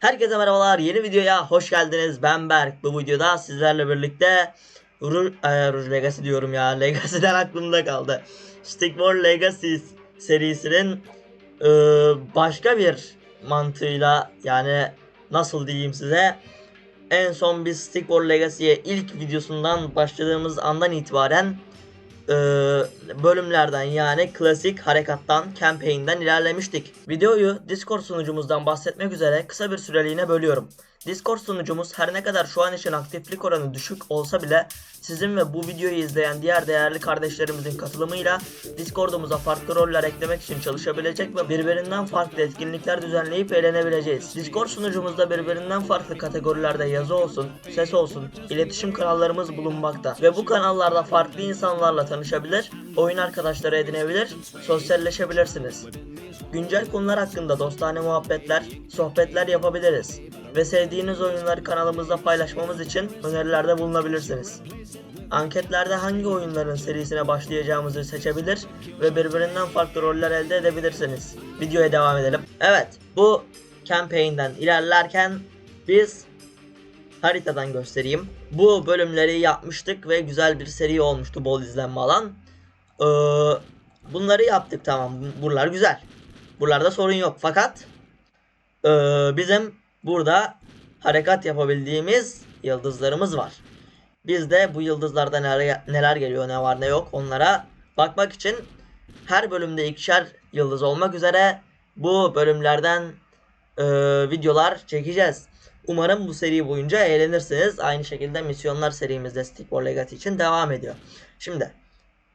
Herkese merhabalar. Yeni videoya hoş geldiniz. Ben Berk. Bu videoda sizlerle birlikte Rouge, e, Rouge Legacy diyorum ya. Legacy'den aklımda kaldı. Stickmore Legacy serisinin e, başka bir mantığıyla yani nasıl diyeyim size en son biz Stickmore Legacy'ye ilk videosundan başladığımız andan itibaren e, bölümlerden yani klasik harekattan, campaign'den ilerlemiştik. Videoyu Discord sunucumuzdan bahsetmek üzere kısa bir süreliğine bölüyorum. Discord sunucumuz her ne kadar şu an için aktiflik oranı düşük olsa bile sizin ve bu videoyu izleyen diğer değerli kardeşlerimizin katılımıyla Discord'umuza farklı roller eklemek için çalışabilecek ve birbirinden farklı etkinlikler düzenleyip eğlenebileceğiz. Discord sunucumuzda birbirinden farklı kategorilerde yazı olsun, ses olsun, iletişim kanallarımız bulunmakta ve bu kanallarda farklı insanlarla tanışabilir, oyun arkadaşları edinebilir, sosyalleşebilirsiniz. Güncel konular hakkında dostane muhabbetler, sohbetler yapabiliriz ve sevdiğiniz oyunları kanalımızda paylaşmamız için önerilerde bulunabilirsiniz. Anketlerde hangi oyunların serisine başlayacağımızı seçebilir ve birbirinden farklı roller elde edebilirsiniz. Videoya devam edelim. Evet, bu campaign'den ilerlerken biz haritadan göstereyim. Bu bölümleri yapmıştık ve güzel bir seri olmuştu bol izlenme alan. Ee, bunları yaptık tamam. Buralar güzel. Buralarda sorun yok. Fakat ee, bizim burada harekat yapabildiğimiz yıldızlarımız var. Biz de bu yıldızlarda neler, neler geliyor, ne var ne yok onlara bakmak için her bölümde ikişer yıldız olmak üzere bu bölümlerden e, videolar çekeceğiz. Umarım bu seri boyunca eğlenirsiniz. Aynı şekilde misyonlar serimizde Stickball Legacy için devam ediyor. Şimdi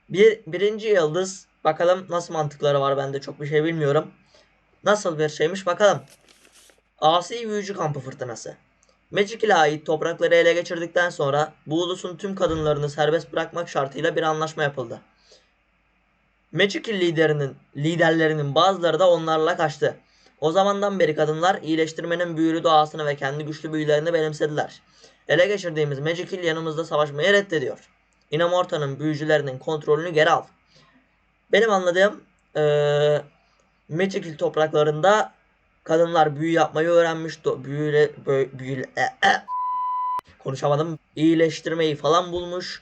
bir birinci yıldız bakalım nasıl mantıkları var bende çok bir şey bilmiyorum. Nasıl bir şeymiş bakalım. Asi Büyücü Kampı Fırtınası. Magic ile ait toprakları ele geçirdikten sonra bu tüm kadınlarını serbest bırakmak şartıyla bir anlaşma yapıldı. Magic liderinin liderlerinin bazıları da onlarla kaçtı. O zamandan beri kadınlar iyileştirmenin büyülü doğasını ve kendi güçlü büyülerini benimsediler. Ele geçirdiğimiz Magic yanımızda savaşmayı reddediyor. Inamorta'nın büyücülerinin kontrolünü geri al. Benim anladığım eee Magic topraklarında kadınlar büyü yapmayı öğrenmiş. Büyüle, büyüle, e, e. konuşamadım. İyileştirmeyi falan bulmuş.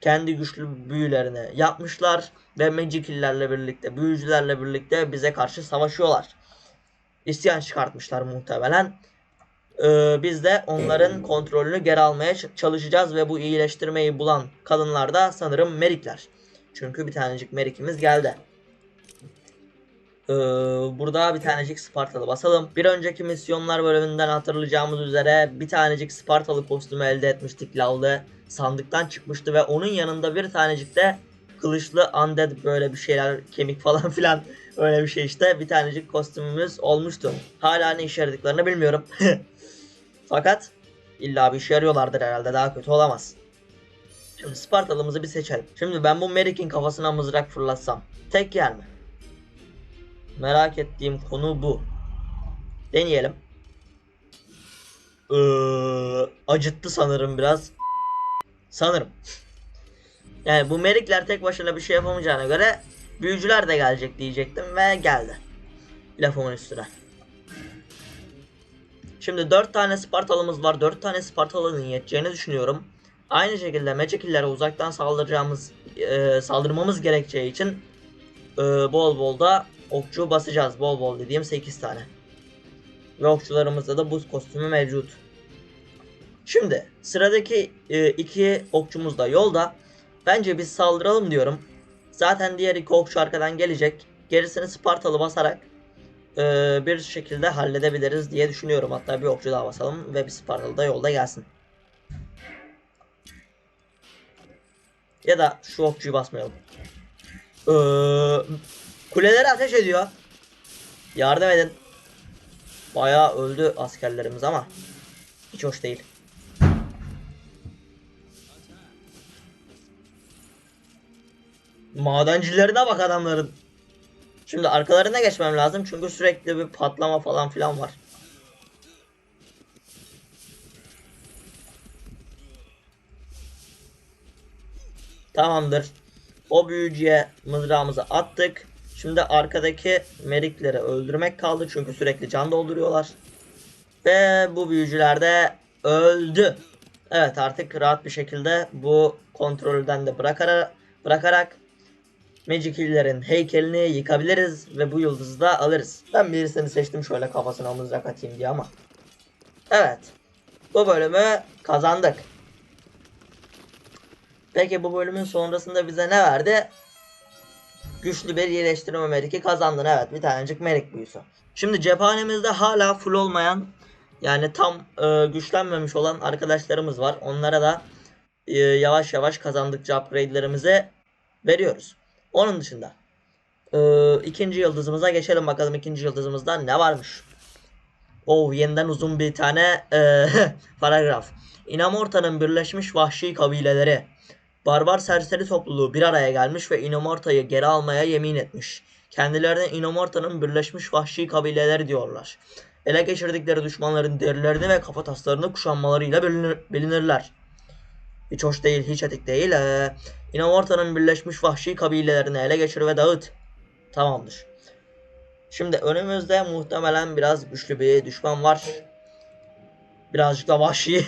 Kendi güçlü büyülerini yapmışlar ve Magic Hill'lerle birlikte, büyücülerle birlikte bize karşı savaşıyorlar. İsyan çıkartmışlar muhtemelen. Ee, biz de onların kontrolünü geri almaya çalışacağız ve bu iyileştirmeyi bulan kadınlar da sanırım Merikler. Çünkü bir tanecik Merik'imiz geldi. Ee, burada bir tanecik Spartalı basalım. Bir önceki misyonlar bölümünden hatırlayacağımız üzere bir tanecik Spartalı kostümü elde etmiştik Lavlı. Sandıktan çıkmıştı ve onun yanında bir tanecik de kılıçlı undead böyle bir şeyler kemik falan filan öyle bir şey işte bir tanecik kostümümüz olmuştu. Hala ne işe yaradıklarını bilmiyorum. Fakat illa bir işe yarıyorlardır herhalde daha kötü olamaz. Şimdi Spartalımızı bir seçelim. Şimdi ben bu Merik'in kafasına mızrak fırlatsam tek yer mi? Merak ettiğim konu bu. Deneyelim. Ee, acıttı sanırım biraz. Sanırım. Yani bu merikler tek başına bir şey yapamayacağına göre büyücüler de gelecek diyecektim ve geldi. Lafımın üstüne. Şimdi 4 tane Spartalımız var. 4 tane Spartalı'nın yeteceğini düşünüyorum. Aynı şekilde Magicillere uzaktan saldıracağımız, e, saldırmamız gerekeceği için e, bol bol da okçu basacağız. Bol bol dediğim 8 tane. Ve okçularımızda da buz kostümü mevcut. Şimdi sıradaki e, iki okçumuz da yolda. Bence biz saldıralım diyorum. Zaten diğer iki okçu arkadan gelecek. Gerisini Spartalı basarak e, bir şekilde halledebiliriz diye düşünüyorum. Hatta bir okçu daha basalım ve bir Spartalı da yolda gelsin. Ya da şu okçuyu basmayalım. Ee, kuleleri ateş ediyor. Yardım edin. Bayağı öldü askerlerimiz ama hiç hoş değil. Madencilerine bak adamların. Şimdi arkalarına geçmem lazım çünkü sürekli bir patlama falan filan var. Tamamdır. O büyücüye mızrağımızı attık. Şimdi arkadaki merikleri öldürmek kaldı çünkü sürekli can dolduruyorlar. Ve bu büyücüler de öldü. Evet artık rahat bir şekilde bu kontrolden de bırakarak, bırakarak Magic Hill'lerin heykelini yıkabiliriz ve bu yıldızı da alırız. Ben birisini seçtim şöyle kafasına mızrak atayım diye ama. Evet. Bu bölümü kazandık. Peki bu bölümün sonrasında bize ne verdi? Güçlü bir iyileştirme meriki kazandın. Evet bir tanecik merik büyüsü. Şimdi cephanemizde hala full olmayan yani tam e, güçlenmemiş olan arkadaşlarımız var. Onlara da e, yavaş yavaş kazandıkça upgrade'lerimizi veriyoruz. Onun dışında e, ikinci yıldızımıza geçelim bakalım ikinci yıldızımızda ne varmış. Oh yeniden uzun bir tane e, paragraf. Inamorta'nın birleşmiş vahşi kabileleri. Barbar serseri topluluğu bir araya gelmiş ve Inamorta'yı geri almaya yemin etmiş. Kendilerine Inamorta'nın birleşmiş vahşi kabileleri diyorlar. Ele geçirdikleri düşmanların derilerini ve kafataslarını kuşanmalarıyla bilinir, bilinirler. Hiç hoş değil, hiç etik değil. Ee, Inamorta'nın birleşmiş vahşi kabilelerini ele geçir ve dağıt. Tamamdır. Şimdi önümüzde muhtemelen biraz güçlü bir düşman var. Birazcık da vahşi.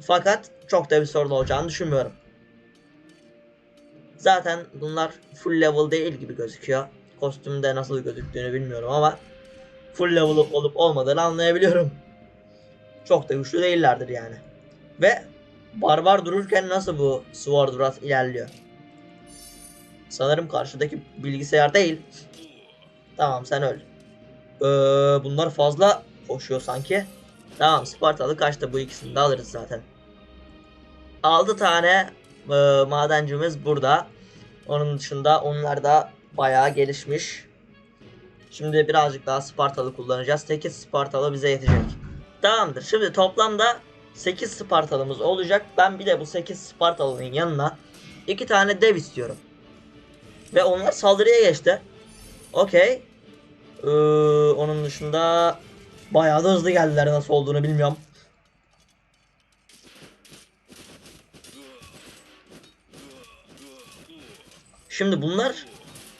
Fakat çok da bir sorun olacağını düşünmüyorum. Zaten bunlar full level değil gibi gözüküyor. Kostümde nasıl gözüktüğünü bilmiyorum ama full level olup olmadığını anlayabiliyorum. Çok da güçlü değillerdir yani. Ve barbar dururken nasıl bu Sword Wrath ilerliyor? Sanırım karşıdaki bilgisayar değil. Tamam sen öl. Ee, bunlar fazla koşuyor sanki. Tamam Spartalı kaçtı bu ikisini de alırız zaten. 6 tane e, madencimiz burada. Onun dışında onlar da bayağı gelişmiş. Şimdi birazcık daha Spartalı kullanacağız. 8 Spartalı bize yetecek. Tamamdır. Şimdi toplamda 8 Spartalımız olacak. Ben bir de bu 8 Spartalı'nın yanına 2 tane dev istiyorum. Ve onlar saldırıya geçti. Okey. Ee, onun dışında bayağı da hızlı geldiler nasıl olduğunu bilmiyorum. Şimdi bunlar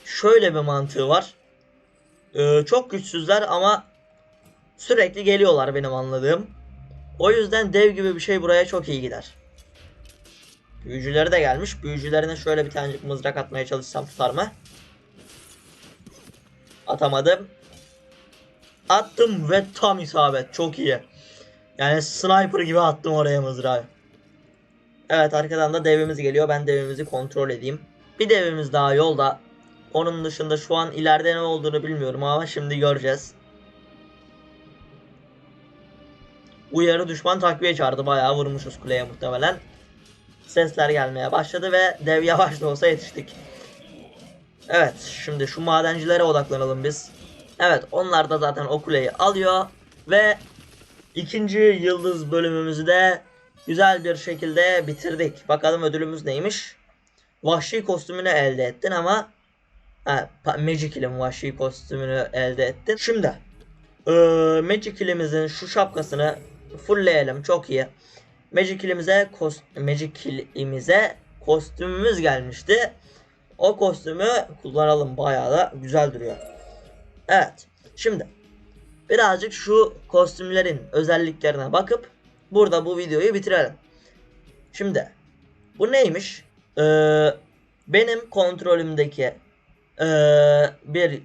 şöyle bir mantığı var. Ee, çok güçsüzler ama sürekli geliyorlar benim anladığım. O yüzden dev gibi bir şey buraya çok iyi gider. Büyücüleri de gelmiş. Büyücülerine şöyle bir tanecik mızrak atmaya çalışsam tutar mı? Atamadım. Attım ve tam isabet. Çok iyi. Yani sniper gibi attım oraya mızrağı. Evet arkadan da devimiz geliyor. Ben devimizi kontrol edeyim. Bir devimiz daha yolda. Onun dışında şu an ileride ne olduğunu bilmiyorum ama şimdi göreceğiz. Uyarı düşman takviye çağırdı. Bayağı vurmuşuz kuleye muhtemelen. Sesler gelmeye başladı ve dev yavaş da olsa yetiştik. Evet şimdi şu madencilere odaklanalım biz. Evet onlar da zaten o kuleyi alıyor. Ve ikinci yıldız bölümümüzü de güzel bir şekilde bitirdik. Bakalım ödülümüz neymiş? Vahşi kostümünü elde ettin ama ha, Magic Kill'in vahşi kostümünü elde ettin. Şimdi ee, Magic Kill'imizin şu şapkasını fullleyelim çok iyi. Magic Kill'imize kost Magic Kill'imize kostümümüz gelmişti. O kostümü kullanalım bayağı da güzel duruyor. Evet. Şimdi birazcık şu kostümlerin özelliklerine bakıp burada bu videoyu bitirelim. Şimdi bu neymiş? Ee, benim kontrolümdeki ee, bir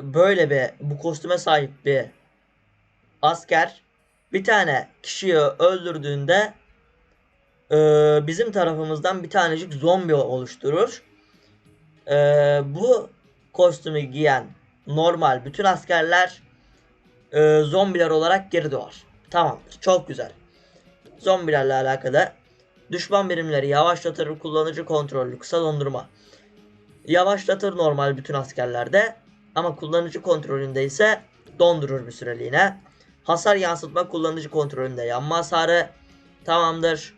böyle bir bu kostüme sahip bir asker bir tane kişiyi öldürdüğünde e, bizim tarafımızdan bir tanecik zombi oluşturur. E, bu kostümü giyen normal bütün askerler e, zombiler olarak geri doğar. Tamamdır. Çok güzel. Zombilerle alakalı düşman birimleri yavaşlatır kullanıcı kontrollü kısa dondurma. Yavaşlatır normal bütün askerlerde ama kullanıcı kontrolünde ise dondurur bir süreliğine. Hasar yansıtma kullanıcı kontrolünde yanma hasarı tamamdır.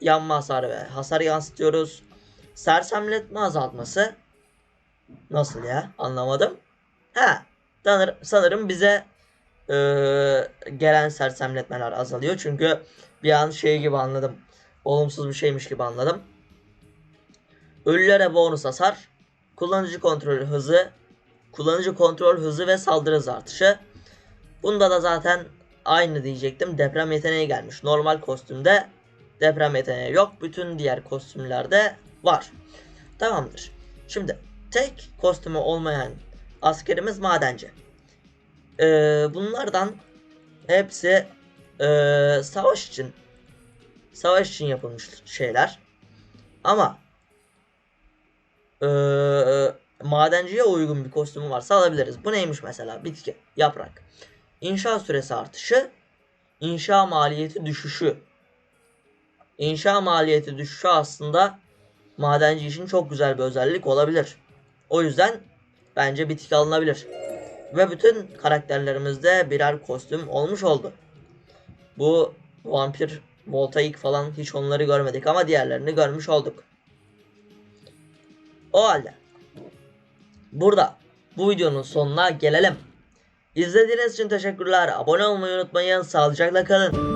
Yanma hasarı ve hasar yansıtıyoruz. Sersemletme azaltması nasıl ya anlamadım. Ha sanır, sanırım bize e, gelen sersemletmeler azalıyor. Çünkü bir an şey gibi anladım. Olumsuz bir şeymiş gibi anladım. Ölülere bonus hasar. Kullanıcı kontrolü hızı. Kullanıcı kontrol hızı ve saldırı hızı artışı. Bunda da zaten aynı diyecektim. Deprem yeteneği gelmiş. Normal kostümde deprem yeteneği yok. Bütün diğer kostümlerde var. Tamamdır. Şimdi tek kostümü olmayan askerimiz madenci. Ee, bunlardan hepsi ee, savaş için savaş için yapılmış şeyler. Ama ee, madenciye uygun bir kostümü varsa alabiliriz. Bu neymiş mesela? Bitki, yaprak. İnşa süresi artışı, inşa maliyeti düşüşü. İnşa maliyeti düşüşü aslında madenci için çok güzel bir özellik olabilir. O yüzden bence bitki alınabilir. Ve bütün karakterlerimizde birer kostüm olmuş oldu. Bu vampir, voltaik falan hiç onları görmedik ama diğerlerini görmüş olduk. O halde burada bu videonun sonuna gelelim. İzlediğiniz için teşekkürler. Abone olmayı unutmayın. Sağlıcakla kalın.